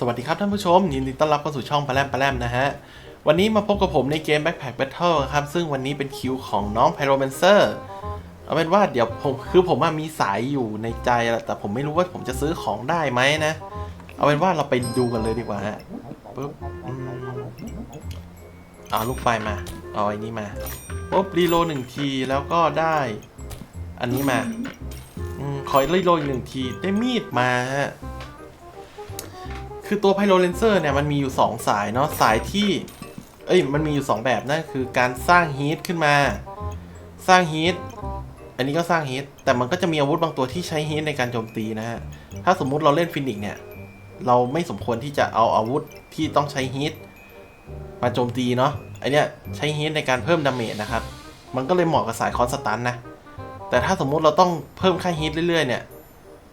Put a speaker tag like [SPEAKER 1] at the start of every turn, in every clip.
[SPEAKER 1] สวัสดีครับท่านผู้ชม ยินดีต้อนรับเข้าสู่ช่องปลาแรมปลาแรมนะฮะ วันนี้มาพบกับผมในเกม Backpack Battle ครับ ซึ่งวันนี้เป็นคิวของน้อง Pyromancer เอาเป็นว่าเดี๋ยวผมคือผมมีสายอยู่ในใจแหละแต่ผมไม่รู้ว่าผมจะซื้อของได้ไหมนะ เอาเป็นว่าเราไปดูกันเลยดีกว่าฮะปุ๊บเอาลูกไฟมา เอาไอ้นี้มาปุ๊บรีโลหนึ่งทีแล้วก็ได้ อันนี้มาอมขอรีโลอีกหนึ่งทีได้มีดมาฮะ คือตัวไพโ o เลนเซอร์เนี่ยมันมีอยู่ 2 สายเนาะสายที่ เอ้ยมันมีอยู่ 2 แบบนั่นคือการสร้างฮีทขึ้นมา สร้างฮีทอันนี้ก็สร้างฮีทแต่มันก็จะมีอาวุธบางตัวที่ใช้ฮีทในการโจมตีนะฮะ ถ้าสมมุติเราเล่นฟินิกซ์เนี่ย เราไม่สมควรที่จะเอาอาวุธที่ต้องใช้ฮีทมาโจมตีเนาะไอเนี้ยใช้ฮีทในการเพิ่มดาเมจนะครับ มันก็เลยเหมาะกับสายคอนสตันนะ แต่ถ้าสมมุติเราต้องเพิ่มค่าฮีทเรื่อยๆเนี่ย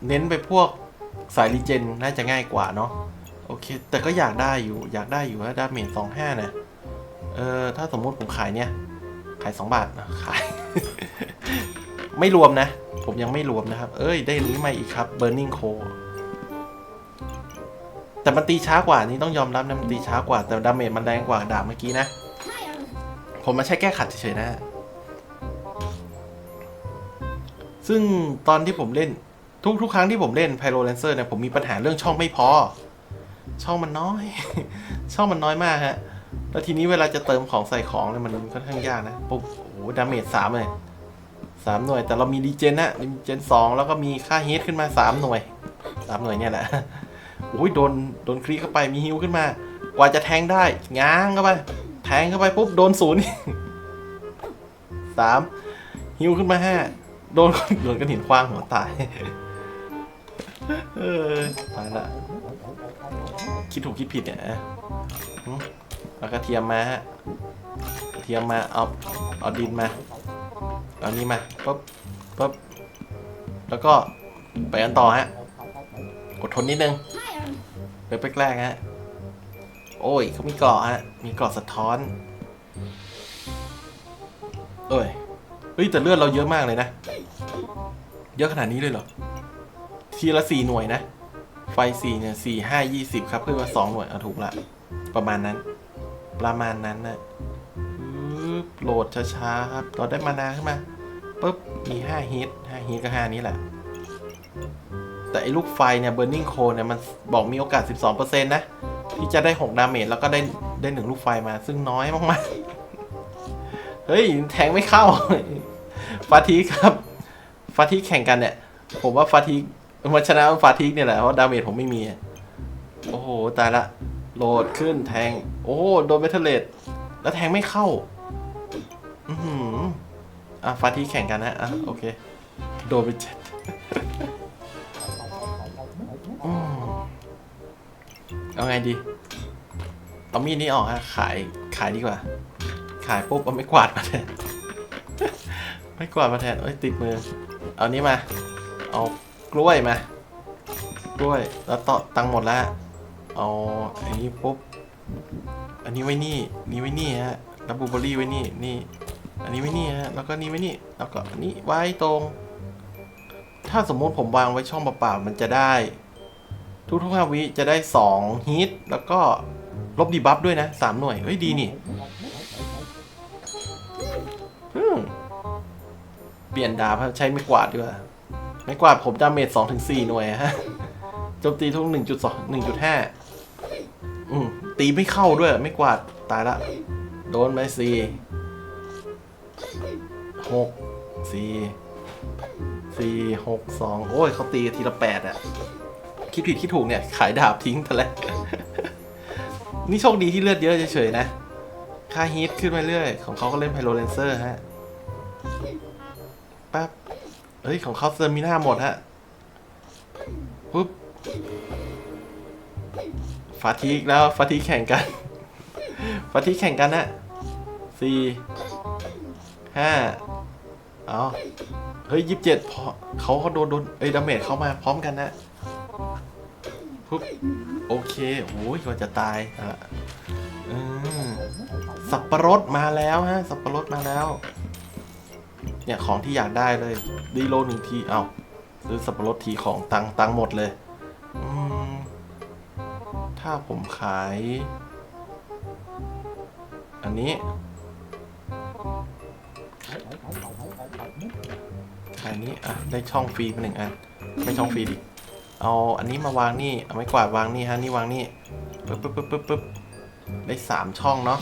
[SPEAKER 1] เน้นไปพวกสายรีเจนน่าจะง่ายกว่าเนาะ โอเค แต่ก็อยากได้อยู่ อยากได้อยู่ว่าดาเมจสองห้านะเออถ้าสมมุติผมขายเนี่ย ขายสองบาทนะขาย ไม่รวมนะ ผมยังไม่รวมนะครับ เอ้ย ได้อันนี้มาอีกครับ Burning Coal แต่มันตีช้ากว่านี้ต้องยอมรับนะมันตีช้ากว่า แต่ดาเมจมันแรงกว่าดาบเมื่อกี้นะ ผมมาใช้แก้ขัดเฉยๆนะ ซึ่งตอนที่ผมเล่นทุกทุกครั้งที่ผมเล่น Pyro Lancer เนี่ยผมมีปัญหาเรื่องช่องไม่พอ ช่องมันน้อย ช่องมันน้อยมากฮะแล้วทีนี้เวลาจะเติมของใส่ของเนี่ยมันค่อนข้างยากนะปุ๊บโอ้โหดาเมจสามเลยสามหน่วย แต่เรามีดีเจนนะดีเจนสองแล้วก็มีค่าฮีทขึ้นมาสามหน่วยสามหน่วยเนี่ยแหละโอ้ยโดนโดนคลีเข้าไปมีฮิวขึ้นมา กว่าจะแทงได้ง้างเข้าไป แทงเข้าไปปุ๊บโดนศูนย์สามฮิวขึ้นมาห้าโดนโดนกระถินคว้างหัวตาย เออตายละ คิดถูกคิดผิดเนี่ยเอากระเทียมมาฮะกระเทียมมา เอา เอาดินมา เอานี้มาปุ๊บปุ๊บ แล้วก็ไปกันต่อฮะ อดทนนิดนึงเว็บแรกๆฮะ โอ้ยเขามีเกราะฮะ มีเกราะสะท้อนเอ้ย เฮ้ยแต่เลือดเราเยอะมากเลยนะ เยอะขนาดนี้เลยเหรอ ทีละสี่หน่วยนะ ไฟสี่เนี่ยสี่ห้ายี่สิบครับเพิ่มมาสองหน่วยเอาถูกละ ประมาณนั้น ประมาณนั้นนะปึ๊บโหลดช้าๆครับเราได้มานาขึ้นมาปุ๊บมีห้าฮิตห้าฮิตก็ห้านี้แหละ แต่ไอ้ลูกไฟเนี่ย burning coal เนี่ยมันบอกมีโอกาส 12%นะ ที่จะได้ 6 ดาเมจแล้วก็ได้ได้หนึ่งลูกไฟมาซึ่งน้อยมากๆ เฮ้ย แทงไม่เข้า ฟาทีครับ ฟาทีแข่งกันเนี่ย ผมว่าฟาที มาชนะฟาทีเนี่ยแหละเพราะดาเมจผมไม่มี โอ้โห ตายละ โหลดขึ้นแทง โอ้โหโดนเบทเทเลตแล้วแทงไม่เข้า อือหืออะฟาทีแข่งกันนะ อะ โอเค โดนไปเจ็ดเอาไงดี เอามีดนี้ออกฮะ ขาย ขายดีกว่า ขายปุ๊บเอาไม่กวาดมาแทน ไม่กวาดมาแทนเอ้ยติดมือ เอานี้มา เอา กล้วยมากล้วยแล้วต่อตังหมดแล้วเอาอันนี้ปุ๊บอันนี้ไว้นี่นี่ไว้นี่ฮะแล้วบลูเบอรี่ไว้นี่นี่อันนี้ไว้นี่ฮะแล้วก็นี่ไว้นี่แล้วก็อันนี้ไว้ตรง ถ้าสมมติผมวางไว้ช่องเปล่าๆมันจะได้ ทุกทุกๆห้าวิจะได้สองฮิตแล้วก็ลบดีบัฟด้วยนะสามหน่วยเฮ้ยดีนี่เปลี่ยนดาบครับใช้ไม่กวาดดีกว่า ไม่กวาดผมดาเมจสองถึงสี่หน่วยฮะโจมตีทุกหนึ่งจุดสองหนึ่งจุดห้าอืมตีไม่เข้าด้วย ไม่กวาดตายละ โดนไปสี่หกสี่สี่หกสองโอ้ยเขาตีทีละแปดอะคิดผิดคิดถูกเนี่ย ขายดาบทิ้งแต่แรกนี่โชคดีที่เลือดเยอะเฉยๆนะ ค่าฮีทขึ้นมาเรื่อย ของเขาก็เล่นไพโรเลนเซอร์ฮะแป๊บ เฮ้ย ของเขาเซอร์มิน่าหมดฮะปุ๊บฟาทีกแล้วฟาทีแข่งกันฟาทีแข่งกันนะสี่ห้าเอาเฮ้ยยี่สิบเจ็ดพอเขาเขาโดนโดนเอ้ยดาเมจเข้ามาพร้อมกันนะปุ๊บโอเคโอ้ยกว่าจะตายอะอืมสับปะรดมาแล้วฮะ สับปะรดมาแล้ว เนี่ยของที่อยากได้เลยดีโลหนึ่งทีเอาซื้อสับปะรดทีของตังตังหมดเลยถ้าผมขาย อันนี้ ขายนี้อะได้ช่องฟรีไปหนึ่งอัน ไม่ช่องฟรีดิ เอาอันนี้มาวางนี่ เอาไม้กวาดวางนี่ฮะนี่วางนี่ปึ๊บปึ๊บปึ๊บปึ๊บปึ๊บได้สามช่องเนาะ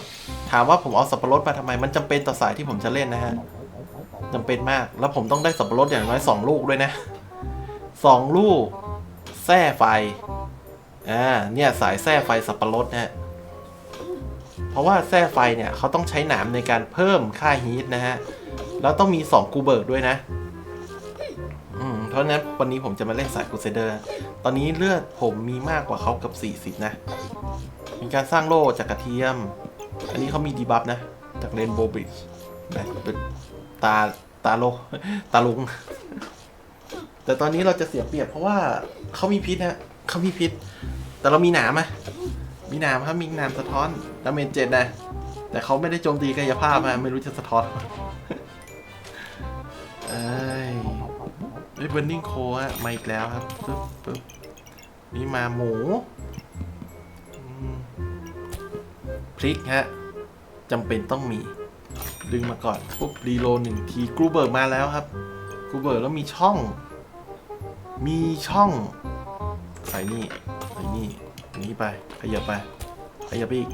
[SPEAKER 1] ถามว่าผมเอาสับปะรดมาทำไม มันจำเป็นต่อสายที่ผมจะเล่นนะฮะ จำเป็นมาก แล้วผมต้องได้สับปะรดอย่างน้อยสองลูกด้วยนะสองลูกแส้ไฟ อ่า เนี่ยสายแส้ไฟสับปะรดนะฮะ เพราะว่าแส้ไฟเนี่ยเขาต้องใช้หนามในการเพิ่มค่าฮีทนะฮะ แล้วต้องมี2กูเบิร์กด้วยนะ อืม เพราะนั้นวันนี้ผมจะมาเล่นสายกูเซเดอร์ ตอนนี้เลือดผมมีมากกว่าเขากับ 40 นะ มีการสร้างโล่จากกระเทียม อันนี้เขามีดีบัฟนะ จากเรนโบว์บริดจ์นะเป็น ตาตาโลตาลุง แต่ตอนนี้เราจะเสียเปรียบเพราะว่าเขามีพิษนะเขามีพิษ แต่เรามีหนามอะมีหนามครับมีหนามสะท้อนดาเมจเจ็ดนะ แต่เขาไม่ได้โจมตีกายภาพมาไม่รู้จะสะท้อนเอ้ยไอ้เบร์นิ่งโคฮะมาอีกแล้วครับปึ๊บปึ๊บนี่มาหมูพริกฮะจำเป็นต้องมี ดึงมาก่อนปุ๊บรีโหลดหนึ่งทีกรูเบิร์กมาแล้วครับกรูเบิร์กแล้วมีช่อง มีช่อง ใส่นี่ใส่นี่อันนี้ไปขยับไปขยับไปอีก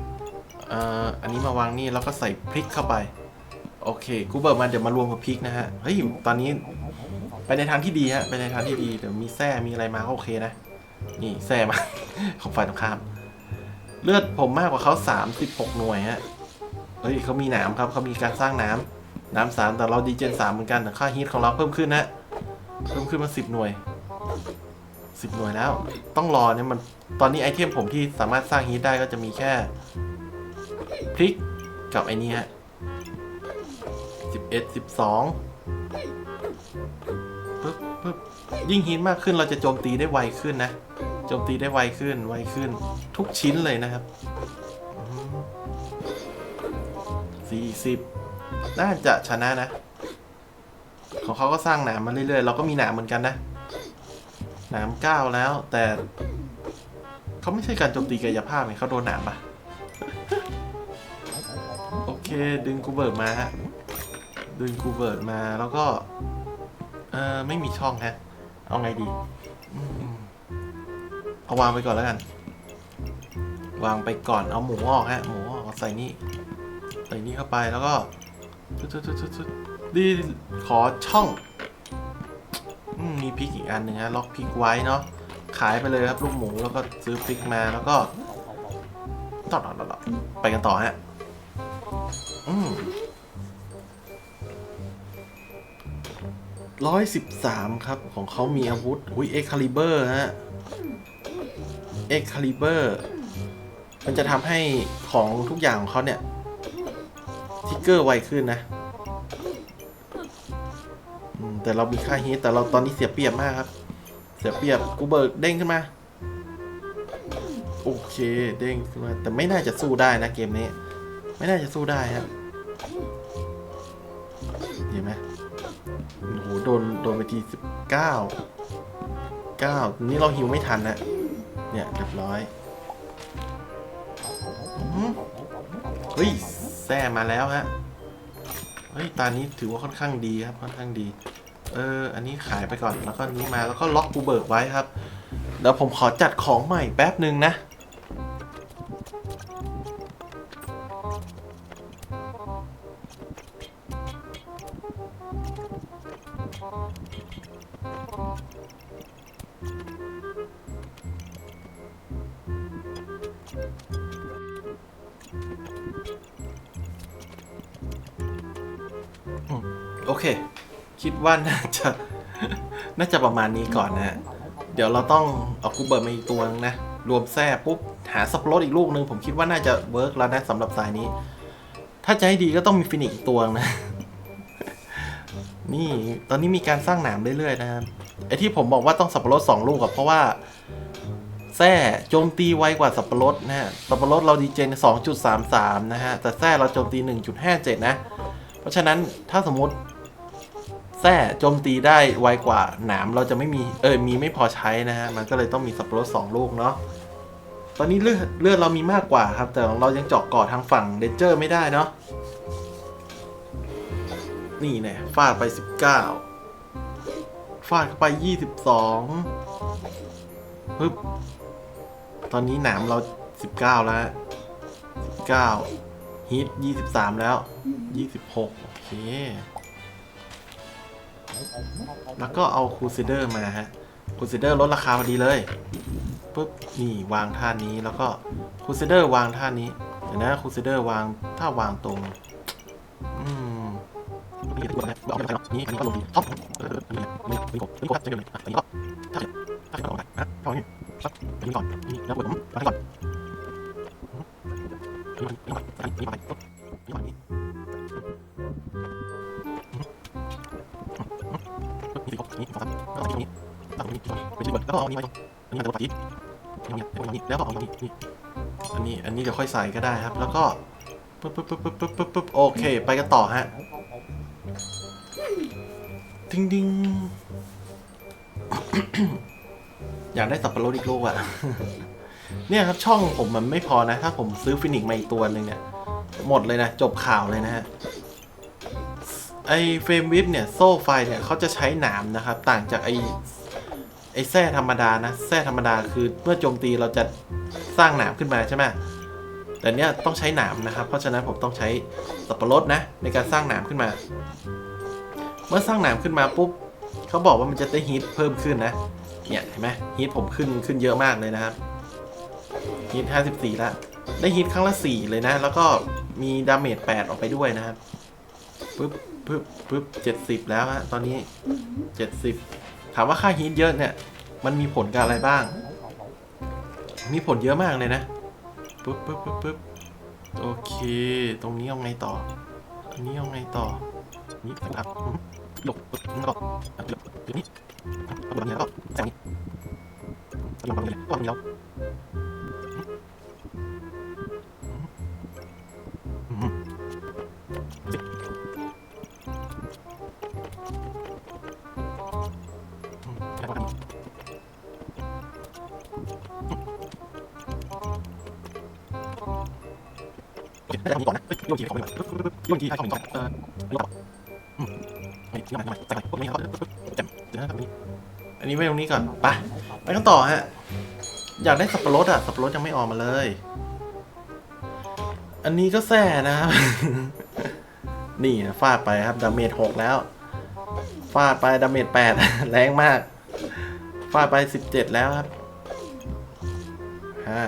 [SPEAKER 1] เอ่ออันนี้มาวางนี่แล้วก็ใส่พริกเข้าไป โอเคกูเบิร์กมาเดี๋ยวมารวมกับพริกนะฮะเฮ้ยตอนนี้ไปในทางที่ดีฮะไปในทางที่ดีเดี๋ยวมีแส้มีอะไรมาก็โอเคนะ นี่แส้มาของฝ่ายตรงข้าม เลือดผมมากกว่าเขา36 หน่วยฮะ เฮ้ยเขามีหนามครับเขามีการสร้างหนามหนามสามแต่เราดีเจนสามเหมือนกันแต่ค่าฮีทของเราเพิ่มขึ้นนะเพิ่มขึ้นมา10หน่วย10หน่วยแล้ว ต้องรอเนี่ยมันตอนนี้ไอเทมผมที่สามารถสร้างฮีทได้ก็จะมีแค่พริกกับไอ้นี่ฮะสิบเอ็ดสิบสองปึ๊บปึ๊บยิ่งฮิตมากขึ้นเราจะโจมตีได้ไวขึ้นนะโจมตีได้ไวขึ้นไวขึ้นทุกชิ้นเลยนะครับ สี่สิบน่าจะชนะนะ ของเขาก็สร้างหนามมาเรื่อยๆ เราก็มีหนามเหมือนกันนะ หนามเก้าแล้ว แต่เขาไม่ใช่การโจมตีกายภาพไงเขาโดนหนามปะโอเค ดึงกูเบิร์กมาฮะ ดึงกูเบิร์ดมาแล้วก็เออไม่มีช่องฮะ เอาไงดี เอาวางไปก่อนแล้วกัน วางไปก่อน เอาหมูออกฮะ หมูออกใส่นี่ ใส่นี่เข้าไปแล้วก็ดีขอช่องอมมีพริกอีกอันหนึ่งฮะล็อกพริกไว้เนาะขายไปเลยครับลูกหมูแล้วก็ซื้อพริกมาแล้วก็ต่อต่อต่อต่อไปกันต่อฮะอืมร้อยสิบสามครับของเขามีอาวุธอุ้ยเอ็กคาลิเบอร์ฮะเอ็กคาลิเบอร์มันจะทำให้ของทุกอย่างของเขาเนี่ย ทิกเกอร์ไวขึ้นนะแต่เรามีค่าฮีทแต่เราตอนนี้เสียเปรียบมากครับ เสียเปรียบกูเบิร์กเด้งขึ้นมา โอเคเด้งขึ้นมาแต่ไม่น่าจะสู้ได้นะเกมนี้ ไม่น่าจะสู้ได้ครับเห็นไหมโอ้โหโดนโดนไปทีสิบเก้าเก้านี่เราหิวไม่ทันนะเนี่ยเรียบร้อยเฮ้ย แซ่มาแล้วฮะ เฮ้ย ตานี้ถือว่าค่อนข้างดีครับ ค่อนข้างดี เออ อันนี้ขายไปก่อน แล้วก็นี้มา แล้วก็ล็อกกูเบิร์กไว้ครับ เดี๋ยวผมขอจัดของใหม่แป๊บหนึ่งนะ เค คิดว่าน่าจะ น่าจะประมาณนี้ก่อนนะ เดี๋ยวเราต้องเอากูเบิร์ดมาอีกตัวนึงนะ รวมแซ่ปุ๊บ หาสับปะรดอีกลูกนึง ผมคิดว่าน่าจะเวิร์กแล้วนะสำหรับสายนี้ ถ้าจะให้ดีก็ต้องมีฟินิกอีกตัวนะ นี่ตอนนี้มีการสร้างหนามเรื่อยๆนะครับไอที่ผมบอกว่าต้องสับปะรดสองลูกอะเพราะว่าแซ่โจมตีไวกว่าสับปะรดนะฮะ สับปะรดเราดีเจน 2.33 นะฮะ แต่แซ่เราโจมตี 1.57 นะ เพราะฉะนั้นถ้าสมมติ แส้โจมตีได้ไวกว่าหนามเราจะไม่มีเออมีไม่พอใช้นะฮะมันก็เลยต้องมีสับปะรดสองลูกเนาะตอนนี้เลือดเลือดเรามีมากกว่าครับ แต่ของเรายังเจาะก่อทางฝั่งเดนเจอร์ไม่ได้เนาะนี่แน่ฟาดไป 19 ฟาดเข้าไป 22ปึ๊บตอนนี้หนามเรา 19 แล้ว 19ฮิต23 แล้ว 26 โอเค แล้วก็เอาคูซิเดอร์มาฮะคูซิเดอร์ลดราคาพอดีเลยปุ๊บนี่วางท่านี้แล้วก็คูซิเดอร์วางท่านี้เดี๋ยวนะคูซิเดอร์วางถ้าวางตรงอืมนี่ตัวนะเอาไปหรอกนี่อันนี้ก็ลงดีท็อปเอออันนี้นี่นี่ผมนี่ผมจะเดี๋ยวนี้อันนี้ก็ถ้าถ้าจะลองนะนะเอานี่ครับนนี้ก่อนนี่แล้วกดผมวางก่อนนี่ก่อนอันนี้ก่อน รีเวิร์ดแล้วก็เอาอันนี้ไว้ตรงอันนี้มันจะตัดทิศเอาเนี่ยเอานี้แล้วก็เอาอันนี้นี่อันนี้อันนี้เดี๋ยวค่อยใส่ก็ได้ครับ แล้วก็ปึ๊บปึ๊บปึ๊บปึ๊บปึ๊บปึ๊บโอเค ไปกันต่อฮะดิ้งดิงอยากได้สับปะรดอีกลูกอะเนี่ยครับช่องผมมันไม่พอนะ ถ้าผมซื้อฟินิกมาอีกตัวหนึ่งเนี่ยหมดเลยนะ จบข่าวเลยนะฮะไอเฟรมวิปเนี่ย โซ่ไฟเนี่ยเขาจะใช้หนามนะครับ ต่างจากไอ แส้ธรรมดานะแส้ธรรมดาคือเมื่อโจมตีเราจะสร้างหนามขึ้นมาใช่ไหมแต่เนี้ยต้องใช้หนามนะครับ เพราะฉะนั้นผมต้องใช้สับปะรดนะในการสร้างหนามขึ้นมา เมื่อสร้างหนามขึ้นมาปุ๊บเขาบอกว่ามันจะได้ฮีทเพิ่มขึ้นนะเนี่ยเห็นไหมฮีทผมขึ้นขึ้นเยอะมากเลยนะครับฮีท54แล้วได้ฮีทครั้งละ 4 เลยนะ แล้วก็มีดาเมจ8ออกไปด้วยนะครับปึ๊บปึ๊บปึ๊บ70แล้วฮะตอนนี้70ถามว่าค่าฮีทเยอะเนี่ย มันมีผลกับอะไรบ้าง มีผลเยอะมากเลยนะปึ๊บปึ๊บปึ๊บปึ๊บโอเค ตรงนี้เอาไงต่อ อันนี้เอาไงต่อ นี่นะครับอืมหลบปึ๊บแล้วก็หลบตัวนี้เอาแบบนี้แล้วก็แซงนี้เอาแบบนี้เลยก็แบบนี้แล้ว บปึ๊บปึ๊บโยนทีให้เข้าไปก่อนเอออันนี้ต่อนี่ที่มาที่มใส่ไปพวกนี้เขาจำเดี๋ยวนะตรงนี้ อันนี้ไว้ตรงนี้ก่อนไปไปกันต่อฮะ อยากได้สับปะรดอะสับปะรดยังไม่ออกมาเลย อันนี้ก็แส่นะครับ นี่ฟาดไปครับ ดาเมจหกแล้ว ฟาดไปดาเมจแปดแรงมาก ฟาดไปสิบเจ็ดแล้วครับห้า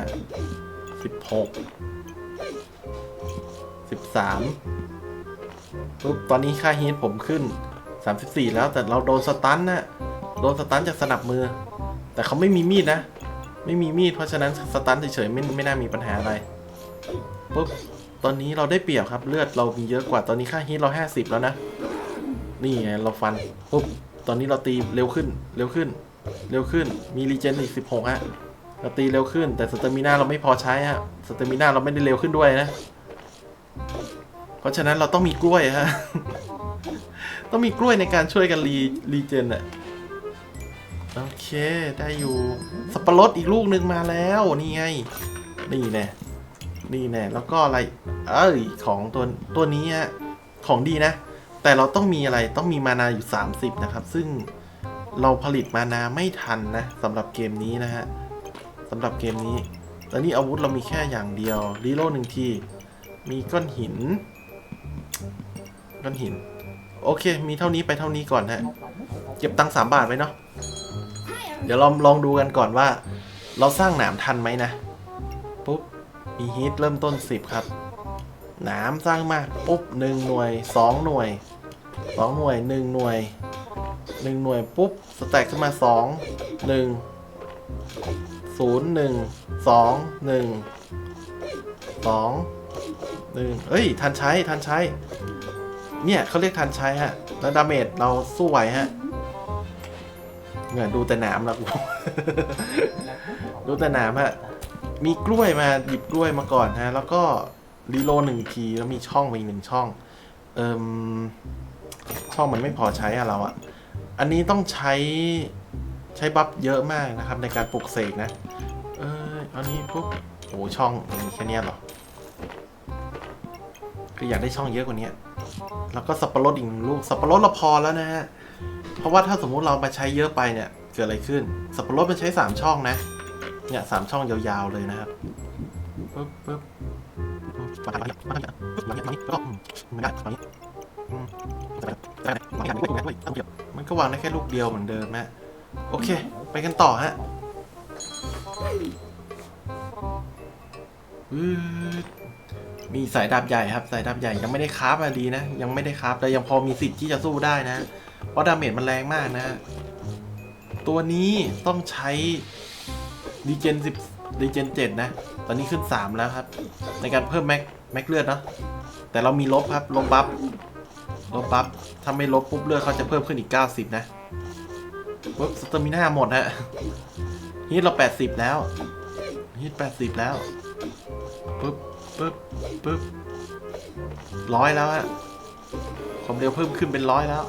[SPEAKER 1] สิบหกสิบสาม ปุ๊บตอนนี้ค่าฮีทผมขึ้น 34 แล้วแต่เราโดนสตันนะโดนสตันจากสนับมือ แต่เขาไม่มีมีดนะ ไม่มีมีดเพราะฉะนั้นสตันเฉยๆไม่ไม่น่ามีปัญหาอะไรปุ๊บตอนนี้เราได้เปรียบครับเลือดเรามีเยอะกว่าตอนนี้ค่าฮีทเรา 50 แล้วนะ นี่ไงเราฟันปุ๊บตอนนี้เราตีเร็วขึ้นเร็วขึ้น เร็วขึ้นมีรีเจนอีก 16ฮะเราตีเร็วขึ้น แต่สเตมิน่าเราไม่พอใช้ฮะสเตมิน่าเราไม่ได้เร็วขึ้นด้วยนะ เพราะฉะนั้นเราต้องมีกล้วยฮะ ต้องมีกล้วยในการช่วยกันรีรีเจนอะโอเคได้อยู่ สับปะรดอีกลูกหนึ่งมาแล้วนี่ไง นี่แน่นี่แน่แล้วก็อะไร เอ้ยของตัวตัวนี้ฮะของดีนะ แต่เราต้องมีอะไรต้องมีมานาอยู่ 30 นะครับ ซึ่งเราผลิตมานาไม่ทันนะสำหรับเกมนี้นะฮะสำหรับเกมนี้ตอนนี้อาวุธเรามีแค่อย่างเดียวรีโลหนึ่งที มีก้อนหิน ก้อนหิน โอเค มีเท่านี้ไปเท่านี้ก่อนฮะ เก็บตังค์สามบาทไว้เนาะ เดี๋ยวเราลองดูกันก่อนว่า เราสร้างหนามทันไหมนะ ปุ๊บ มีฮีทเริ่มต้น10ครับ หนามสร้างมา ปุ๊บหนึ่งหน่วยสองหน่วยสองหน่วยหนึ่งหน่วยหนึ่งหน่วยปุ๊บ สแต็กขึ้นมาสองหนึ่งศูนย์หนึ่งสองหนึ่งสอง หนึ่งเอ้ย ทันใช้ ทันใช้ เนี่ยเขาเรียกทันใช้ฮะ แล้วดาเมจเราสู้ไหวฮะเนี่ยดูแต่หนามล้วกู ดูแต่หนามฮะ มีกล้วยมาหยิบกล้วยมาก่อนฮะ แล้วก็รีโลหนึ่งทีแล้วมีช่องมาอีกหนึ่งช่อง เอิมช่องมันไม่พอใช้อะเราอะอันนี้ต้องใช้ใช้บัฟเยอะมากนะครับในการปลุกเสกนะ เอออันนี้ปุ๊บโอ้ช่องมีแค่เนี้ยหรอ คืออยากได้ช่องเยอะกว่านี้แล้วก็สับปะรดอีกหนึ่งลูกสับปะรดเราพอแล้วนะฮะเพราะว่าถ้าสมมุติเรามาใช้เยอะไปเนี่ยเกิดอะไรขึ้น สับปะรดมันใช้สามช่องนะ เนี่ยสามช่องยาวๆเลยนะครับปึ๊บปึ๊บปึ๊บไปไปไปไปไปไปแล้วมไม่ได้ตอนนี้อืมได้ได้ได้ได้ได้ได้มันก็วางได้แค่ลูกเดียวเหมือนเดิมนะโอเค ไปกันต่อฮะอืด มีสายดาบใหญ่ครับ สายดาบใหญ่ยังไม่ได้คราฟอะดีนะ ยังไม่ได้คราฟแต่ยังพอมีสิทธิ์ที่จะสู้ได้นะ เพราะดาเมจมันแรงมากนะ ตัวนี้ต้องใช้ดีเจน10ดีเจน7นะ ตอนนี้ขึ้น3แล้วครับ ในการเพิ่มแม็กแม็กเลือดเนาะแต่เรามีลบครับลบบัฟลบบัฟถ้าไม่ลบปุ๊บเลือดเขาจะเพิ่มขึ้นอีก 90 นะปุ๊บสเตอร์มิน่าหมดฮะฮีทเรา 80 แล้วฮีท80 แล้วปุ๊บ ปุ๊บปุ๊บร้อยแล้วฮะความเร็วเพิ่มขึ้นเป็นร้อยแล้ว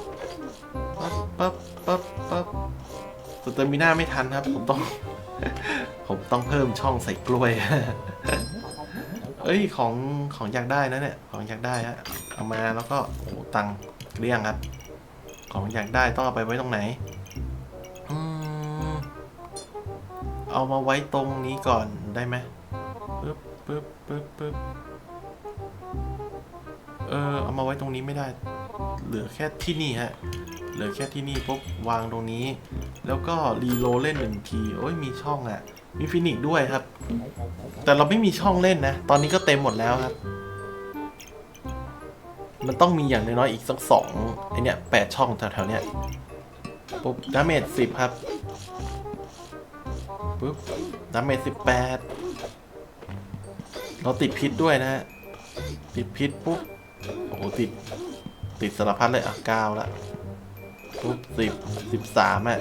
[SPEAKER 1] ปั๊บปั๊บปั๊บปั๊บสเตอร์มิน่าไม่ทันครับ ผมต้อง ผมต้องเพิ่มช่องใส่กล้วย เอ้ยของของอยากได้นะเนี่ย ของอยากได้ฮะเอามาแล้วก็โอ้ตังเกลี้ยงครับ ของอยากได้ต้องเอาไปไว้ตรงไหนอืมเอามาไว้ตรงนี้ก่อนได้ไหม ปึ๊บปึ๊บปึ๊บเออเอามาไว้ตรงนี้ไม่ได้ เหลือแค่ที่นี่ฮะ เหลือแค่ที่นี่ปุ๊บวางตรงนี้ แล้วก็รีโลเล่นหนึ่งที โอ้ยมีช่องอะ่ะ มีฟินิกด้วยครับ แต่เราไม่มีช่องเล่นนะ ตอนนี้ก็เต็มหมดแล้วครับ มันต้องมีอย่างน้อยๆอีกสักสองไอเนี้ยแปดช่องแถวๆเนี้ยปุ๊บดาเมจสิบครับปุ๊บดาเมจสิบแปด เราติดพิษด้วยนะฮะ ติดพิษปุ๊บ โอ้โห ติด ติดสารพัดเลยอะเก้าละปุ๊บสิบสิบสามอะ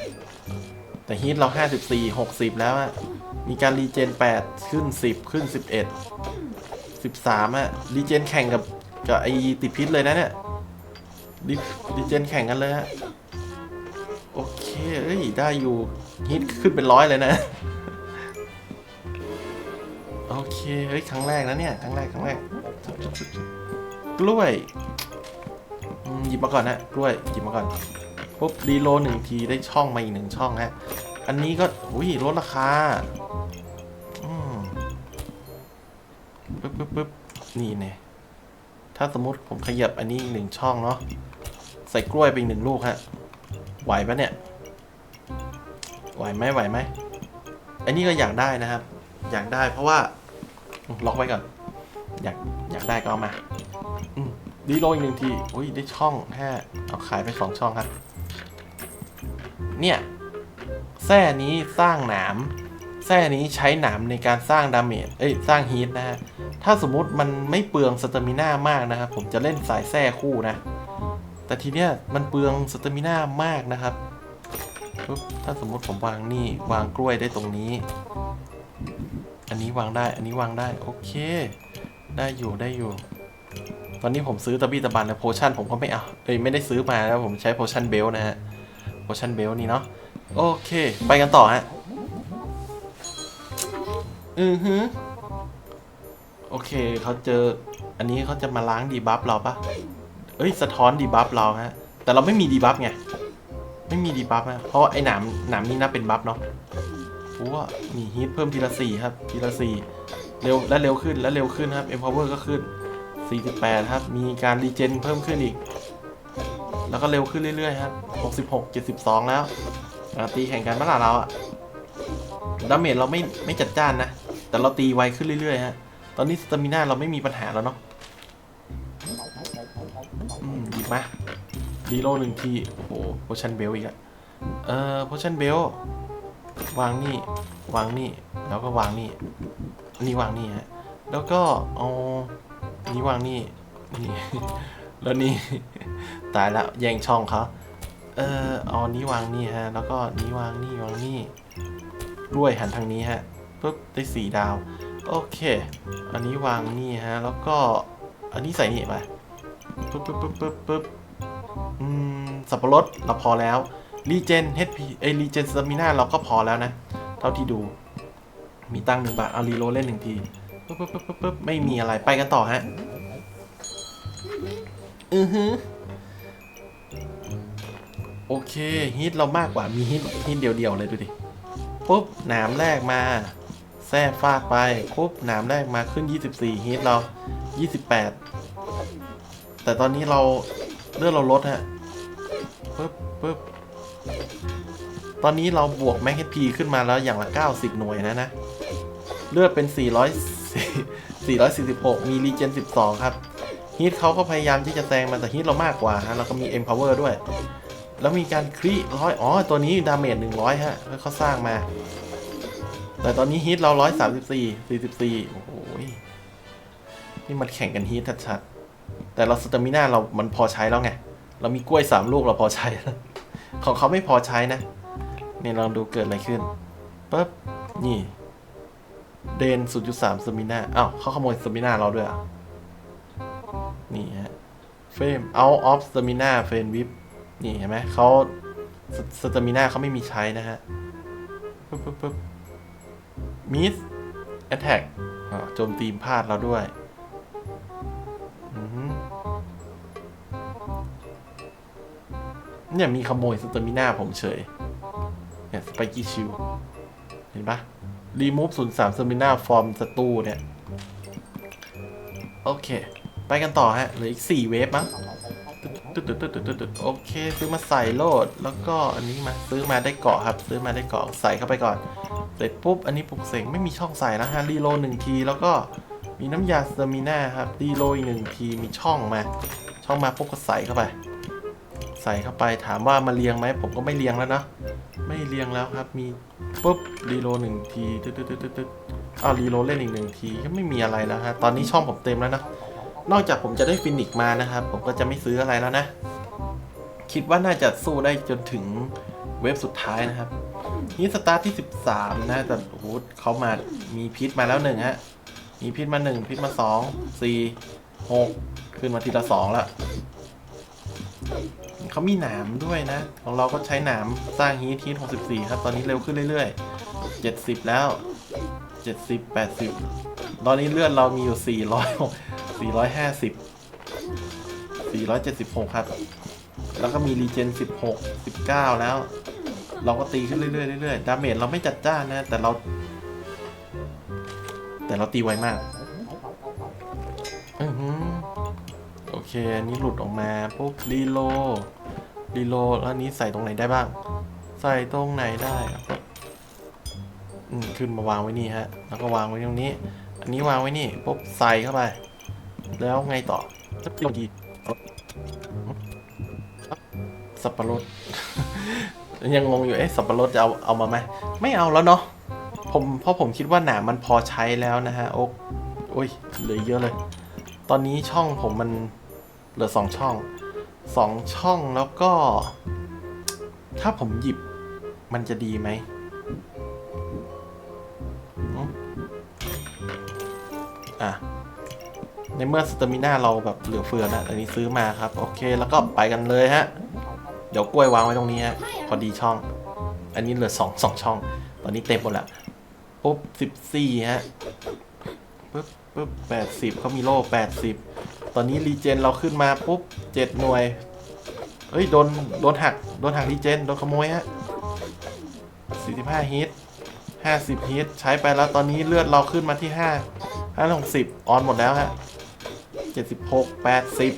[SPEAKER 1] แต่ฮีทเราห้าสิบสี่หกสิบแล้วอะ มีการรีเจนแปดขึ้นสิบขึ้นสิบเอ็ดสิบสามอะ รีเจนแข่งกับกับไอติดพิษเลยนะเนี่ยดิดิเจนแข่งกันเลยฮะ โอเค เอ้ย ได้อยู่ฮิตขึ้นเป็นร้อยเลยนะ เคเฮ้ยครั้งแรกนะเนี่ยครั้งแรกครั้งแรกกล้วยหยิบมาก่อนนะกล้วยหยิบมาก่อนปุ๊บรีโลหนึ่งทีได้ช่องมาอีกหนึ่งช่องฮะอันนี้ก็อุ้ยลดราคาอืมปึ๊บปึ๊บปึ๊บนี่เนี่ยถ้าสมมติผมขยับอันนี้อีกหนึ่งช่องเนาะใส่กล้วยไปหนึ่งลูกฮะไหวปะเนี่ยไหวไหมไหวไหมอันนี้ก็อยากได้นะครับ อยากได้เพราะว่า ล็อกไว้ก่อน อยากอยากได้ก็เอามาดีโลอีกหนึ่งทีอุ้ยได้ช่องแค่เอาขายไปสองช่องครับ เนี่ยแส้นี้สร้างหนามแส้นี้ใช้หนามในการสร้างดาเมจเอ้ยสร้างฮีทนะฮะถ้าสมมุติมันไม่เปลืองสเตมิน่ามากนะครับ ผมจะเล่นสายแท้คู่นะ แต่ทีเนี้ยมันเปลืองสเตมิน่ามากนะครับปุ๊บถ้าสมมุติผมวางนี่วางกล้วยได้ตรงนี้ อันนี้วางได้ อันนี้วางได้ โอเค ได้อยู่ได้อยู่ ตอนนี้ผมซื้อตะบี้ตะบันแล้วโพชั่นผมก็ไม่เอาเอ้ยไม่ได้ซื้อมาแล้วผมใช้โพชั่นเบลนะฮะ โพชั่นเบลนี่เนาะ โอเค ไปกันต่อฮะ อือฮึโอเคเขาเจอ อันนี้เขาจะมาล้างดีบัฟเราปะเอ้ย สะท้อนดีบัฟเราฮะ แต่เราไม่มีดีบัฟไง ไม่มีดีบัฟนะเพราะไอ้หนามหนามนี่น่าเป็นบัฟเนาะ โอ้ว่ามีฮีทเพิ่มทีละสี่ครับทีละสี่เร็วและเร็วขึ้นและเร็วขึ้นครับ empower ก็ขึ้น 48 ครับ มีการรีเจนเพิ่มขึ้นอีก แล้วก็เร็วขึ้นเรื่อยๆครับ 66 72 แล้วตีแข่งกันเมื่อไหร่เราอะดาเมจเราไม่ไม่จัดจ้านนะ แต่เราตีไวขึ้นเรื่อยๆฮะตอนนี้สตามิน่าเราไม่มีปัญหาแล้วเนาะอืมหยิบมาดีโลหนึ่งที โอ้โหโพชันเบลอีกอะเออโพชันเบล วางนี่ วางนี่ แล้วก็วางนี่ นี่วางนี่ฮะ แล้วก็เอานี่วางนี่ นี่ แล้วนี่ ตายแล้วแย่งช่องเขาเออเอานี้วางนี่ฮะ แล้วก็นี้วางนี่วางนี่กล้วยหันทางนี้ฮะปุ๊บได้สี่ดาว โอเค อันนี้วางนี่ฮะ แล้วก็ อันนี้ใส่นี่ไปปุ๊บปุ๊บปุ๊บปุ๊บปุ๊บอืม สับปะรดเราพอแล้ว รีเจน HP เอรีเจนสตามิน่าเราก็พอแล้วนะ เท่าที่ดู มีตังหนึ่งบาท เอารีโหลดเล่นหนึ่งทีปึ๊บปึ๊บปึ๊บปึ๊บไม่มีอะไรไปกันต่อฮะ อือฮึโอเคฮิตเรามากกว่ามีฮิตฮิตเดียวๆเลยดูดิปุ๊บหนามแรกมาแท้ฟาดไปปุ๊บหนามแรกมาขึ้น 24ฮิตเรา 28 แต่ตอนนี้เราเลือดเราลดฮะปึ๊บปึ๊บ ตอนนี้เราบวกแม็กพีขึ้นมาแล้วอย่างละ 90 หน่วยนะนะ เลือดเป็น 400 446 มีรีเจน 12 ครับฮีทเขาก็พยายามที่จะแซงมาแต่ฮีทเรามากกว่าฮะแล้วก็มี Empower ด้วย แล้วมีการครีร้อยอ๋อ ตัวนี้ดาเมจ100 ฮะแล้วเขาสร้างมา แต่ตอนนี้ฮีทเรา 134 44 โอ้โหยนี่มันแข่งกันฮีทชัดๆ แต่เราสเตมิน่าเรามันพอใช้แล้วไง เรามีกล้วย 3 ลูกเราพอใช้แล้วของเขาไม่พอใช้นะ นี่ยลองดูเกิดอะไรขึ้นปุ๊บนี่ เดน 0.3สมิน่าอ้าวเขาขโมยสมิน่าเราด้วยอะ นี่ฮะเฟรม out of stamina เฟรนวิปนี่เห็นไหมเขาสเตมิน่าเขาไม่มีใช้นะฮะปึ๊บปึ๊บปึ๊บมิสแอตแทกโจมตีพลาดเราด้วยอือหือเนี่ยมีขโมยสเตมิน่าผมเฉย เนี่ยสไปกี้ชิลเห็นปะรีมูฟศูนย์สามสมิน่าฟอร์มสตูเนี่ย โอเค ไปกันต่อฮะเหลืออีกสี่เวฟมั้งตึ๊ดตึ๊ดตึ๊ดตึ๊ดตึ๊ดโอเค ซื้อมาใส่โลด แล้วก็อันนี้มาซื้อมาได้เกาะครับ ซื้อมาได้เกาะใส่เข้าไปก่อน เสร็จปุ๊บ อันนี้ปลุกเสกไม่มีช่องใส่แล้วฮะรีโลหนึ่งที แล้วก็มีน้ำยาสเตมิน่าครับรีโลอีกหนึ่งทีมีช่องมา ช่องมาปุ๊บก็ใส่เข้าไป ใส่เข้าไปถามว่ามาเรียงไหมผมก็ไม่เรียงแล้วนะ ไม่เรียงแล้วครับ มีปุ๊บรีโหลดหนึ่งทีตึ๊ดตึ๊ดตึ๊ดตึ๊ดอ้าวรีโหลดเล่นอีกหนึ่งทีก็ไม่มีอะไรแล้วฮะตอนนี้ช่องผมเต็มแล้วนะนอกจากผมจะได้ฟินิกมานะครับ ผมก็จะไม่ซื้ออะไรแล้วนะ คิดว่าน่าจะสู้ได้จนถึงเว็บสุดท้ายนะครับ นี่สตาร์ทที่ 13 นะ แต่โอ้โหเขามามีพิษมาแล้วหนึ่งฮะ มีพิษมาหนึ่งพิษมาสองสี่หกขึ้นมาทีละสองละ เขามีหนามด้วยนะ ของเราก็ใช้หนามสร้างฮีทฮีท64 ครับ ตอนนี้เร็วขึ้นเรื่อยๆ 70 แล้ว 70 80 ตอนนี้เลือดเรามีอยู่ 400 450 476 ครับ แล้วก็มีรีเจน 16 19 แล้ว เราก็ตีขึ้นเรื่อยๆเรื่อยๆดาเมจเราไม่จัดจ้านนะ แต่เรา แต่เราตีไวมากอือหือโอเค อันนี้หลุดออกมาปุ๊บรีโล รีโลแล้วนี้ใส่ตรงไหนได้บ้าง ใส่ตรงไหนได้อืมขึ้นมาวางไว้นี่ฮะ แล้วก็วางไว้ตรงนี้ อันนี้วางไว้นี่ปุ๊บใส่เข้าไป แล้วไงต่อสับปะรดสับปะรดยังงงอยู่เอ๊ะสับปะรดจะเอาเอามาไหมไม่เอาแล้วเนาะผมเพราะผมคิดว่าหนามมันพอใช้แล้วนะฮะโอ๊กโอ้ยเหลือเยอะเลย ตอนนี้ช่องผมมันเหลือสองช่อง สองช่องแล้วก็ ถ้าผมหยิบมันจะดีไหมอะ ในเมื่อสเตมิน่าเราแบบเหลือเฟือนะอันนี้ซื้อมาครับ โอเค แล้วก็ไปกันเลยฮะ เดี๋ยวกล้วยวางไว้ตรงนี้ฮะ พอดีช่อง อันนี้เหลือสองสองช่อง ตอนนี้เต็มหมดแล้วปุ๊บสิบสี่ฮะปุ๊บปุ๊บแปดสิบเขามีโล่แปดสิบ ตอนนี้รีเจนเราขึ้นมาปุ๊บเจ็ดหน่วย เฮ้ย โดน โดนหัก โดนหักรีเจน โดนขโมยฮะสี่สิบห้าฮิตห้าสิบฮิตใช้ไปแล้วตอนนี้เลือดเราขึ้นมาที่ห้าห้าหกสิบออนหมดแล้วฮะเจ็ดสิบหกแปดสิบ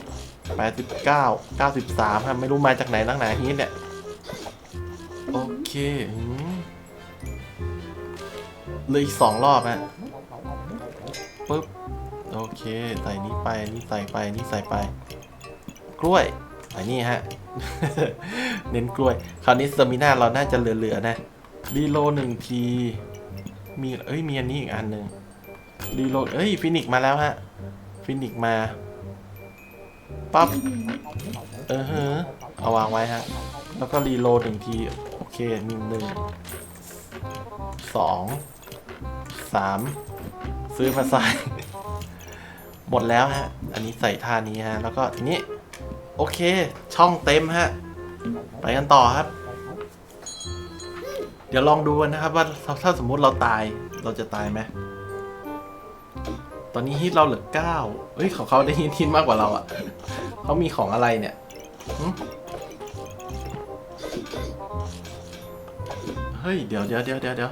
[SPEAKER 1] แปดสิบเก้าเก้าสิบสามฮะไม่รู้มาจากไหนตั้งไหนฮิตเนี่ย โอเคเหลยอีกสองรอบฮะปึ๊บ เค ใส่นี้ไป นี่ใส่ไป นี่ใส่ไป กล้วยอันนี้ฮะ เน้นกล้วย คราวนี้สมิน่าเราน่าจะเหลือๆนะรีโลหนึ่งที มี เอ้ย มีอันนี้อีกอันหนึ่งรีโลเอ้ย ฟินิกมาแล้วฮะ ฟินิกมา ปั๊บ เออฮะเอาวางไว้ฮะ แล้วก็รีโลหนึ่งที โอเคหนึ่งหนึ่ง สอง สาม ซื้อมาใส่ หมดแล้วฮะ อันนี้ใส่ท่านี้ฮะ แล้วก็ทีนี้ โอเค ช่องเต็มฮะ ไปกันต่อครับ เดี๋ยวลองดูนะครับว่าถ้าสมมุติเราตายเราจะตายไหมตอนนี้ฮิตเราเหลือเก้าเฮ้ยของเขาได้ฮิตฮิตมากกว่าเราอะ่ะ เขามีของอะไรเนี่ยเฮ้ย เดี๋ยวเดี๋ยวเดี๋ยวเดี๋ยว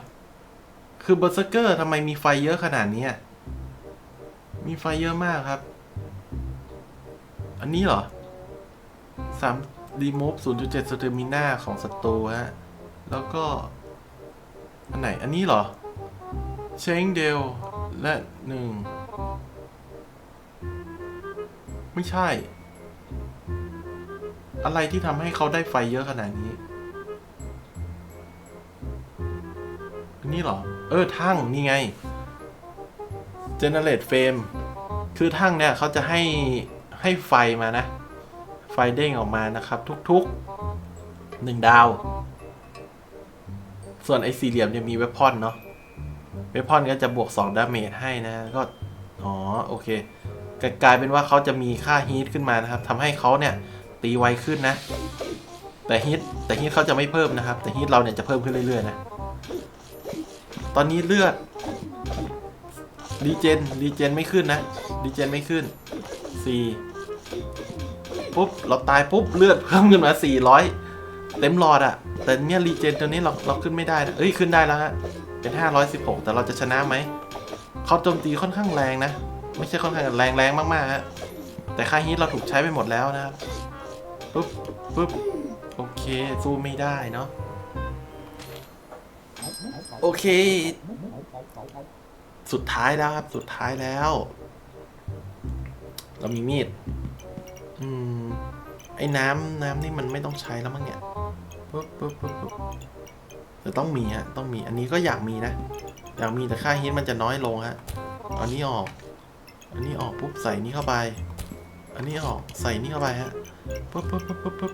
[SPEAKER 1] คือเบอร์เซอร์เกอร์ทำไมมีไฟเยอะขนาดนี้อะ มีไฟเยอะมากครับ อันนี้เหรอสามรีมูฟ0.7สเตอร์มิน่าของศัตรูฮะ แล้วก็ อันไหน อันนี้เหรอ เชงเดลและหนึ่ง ไม่ใช่ อะไรที่ทำให้เขาได้ไฟเยอะขนาดนี้ อันนี้เหรอ เออทั้งนี่ไง Generate Frame คือทั้งเนี่ยเขาจะให้ให้ไฟมานะ ไฟเด้งออกมานะครับ ทุกๆหนึ่งดาว ส่วนไอ้สี่เหลี่ยมเนี่ยมีเวพอนเนาะเวพอนก็จะบวก 2 ดาเมจให้นะ ก็ อ๋อ โอเคกกลายเป็นว่าเขาจะมีค่าฮีทขึ้นมานะครับทำให้เขาเนี่ย ตีไวขึ้นนะ แต่ฮีทแต่ฮีทเขาจะไม่เพิ่มนะครับ แต่ฮีทเราเนี่ยจะเพิ่มขึ้นเรื่อยๆนะ ตอนนี้เลือด รีเจนรีเจนไม่ขึ้นนะรีเจนไม่ขึ้น4ปุ๊บเราตายปุ๊บเลือดเพิ่มขึ้นมา 400 เต็มหลอดอะแต่เนี่ยรีเจนตัวนี้เราเราขึ้นไม่ได้นะเอ้ยขึ้นได้แล้วฮะเป็น 516 แต่เราจะชนะไหมเขาโจมตีค่อนข้างแรงนะ ไม่ใช่ค่อนข้างแรงแรงมากๆฮะแต่ค่าฮิตเราถูกใช้ไปหมดแล้วนะครับปุ๊บปุ๊บโอเคสู้ไม่ได้เนาะโอเค สุดท้ายแล้วครับ สุดท้ายแล้ว เรามีมีด อืม ไอ้น้ำน้ำนี่มันไม่ต้องใช้แล้วมั้งเนี่ยปุ๊บปุ๊บปุ๊บปุ๊บแต่ต้องมีฮะ ต้องมี อันนี้ก็อยากมีนะ อยากมีแต่ค่าฮิตมันจะน้อยลงฮะอันนี้ออก อันนี้ออกปุ๊บใส่นี่เข้าไป อันนี้ออกใส่นี่เข้าไปฮะปุ๊บปุ๊บปุ๊บปุ๊บปุ๊บ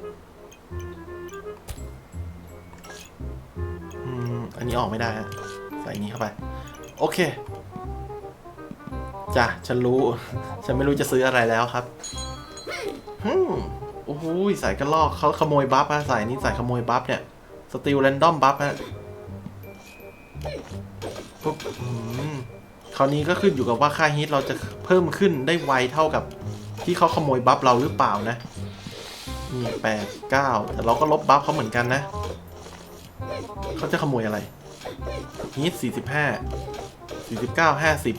[SPEAKER 1] อืม อันนี้ออกไม่ได้ฮะ ใส่นี้เข้าไป โอเคจ้ะฉันรู้ ฉันไม่รู้จะซื้ออะไรแล้วครับฮึมโอ้โหใส่กระลอกเขาขโมยบัฟฮะใส่นี่ใส่ขโมยบัฟเนี่ย สติลแรนดอมบัฟฮะปุ๊บคราวนี้ก็ขึ้นอยู่กับว่าค่าฮิตเราจะเพิ่มขึ้นได้ไวเท่ากับที่เขาขโมยบัฟเราหรือเปล่านะนี่แปดเก้าแต่เราก็ลบบัฟเขาเหมือนกันนะ เขาจะขโมยอะไรฮิตสี่สิบห้า สี่สิบเก้าห้าสิบ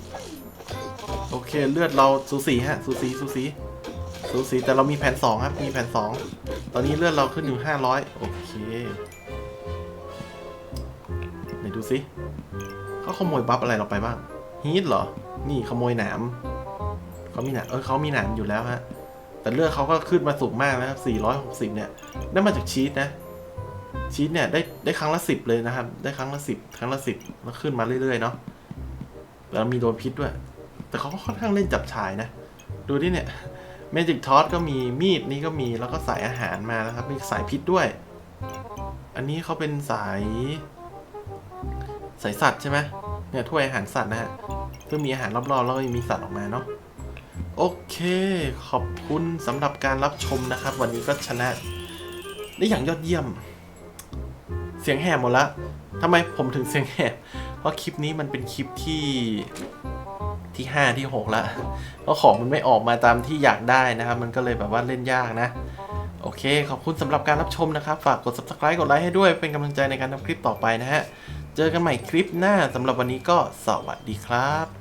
[SPEAKER 1] โอเคเลือดเราสูสีฮะสูสีสูสีสูสีแต่เรามีแผนสองครับ มีแผนสองตอนนี้เลือดเราขึ้นอยู่ห้าร้อยโอเคไหนดูสิเขาขโมยบัฟอะไรเราไปบ้างฮีทเหรอ นี่ขโมยหนามเขามีหนามเออเขามีหนามอยู่แล้วฮะแต่เลือดเขาก็ขึ้นมาสูงมากนะครับ 460 เนี่ย ได้มาจากชีสนะ ชีสเนี่ยได้ได้ครั้งละสิบเลยนะครับ ได้ครั้งละสิบครั้งละสิบแล้วขึ้นมาเรื่อยๆ เนาะ แล้วมีโดนพิษด้วย แต่เขาก็ค่อนข้างเล่นจับฉายนะ ดูดิเนี่ยเมจิกทอสก็มีมีดนี่ก็มีแล้วก็สายอาหารมานะครับ มีสายพิษด้วย อันนี้เขาเป็นสายสายสัตว์ใช่ไหมเนี่ยถ้วยอาหารสัตว์นะฮะซึ่งมีอาหารรอบๆแล้วก็มีสัตว์ออกมาเนาะโอเค ขอบคุณสำหรับการรับชมนะครับ วันนี้ก็ชนะได้อย่างยอดเยี่ยม เสียงแหบหมดละทำไมผมถึงเสียงแหบ เพราะคลิปนี้มันเป็นคลิปที่ที่ห้าที่หกละเพราะของมันไม่ออกมาตามที่อยากได้นะครับ มันก็เลยแบบว่าเล่นยากนะ โอเค ขอบคุณสำหรับการรับชมนะครับ ฝากกด subscribe กดไลค์ให้ด้วยเป็นกำลังใจในการทำคลิปต่อไปนะฮะ เจอกันใหม่คลิปหน้าสำหรับวันนี้ก็สวัสดีครับ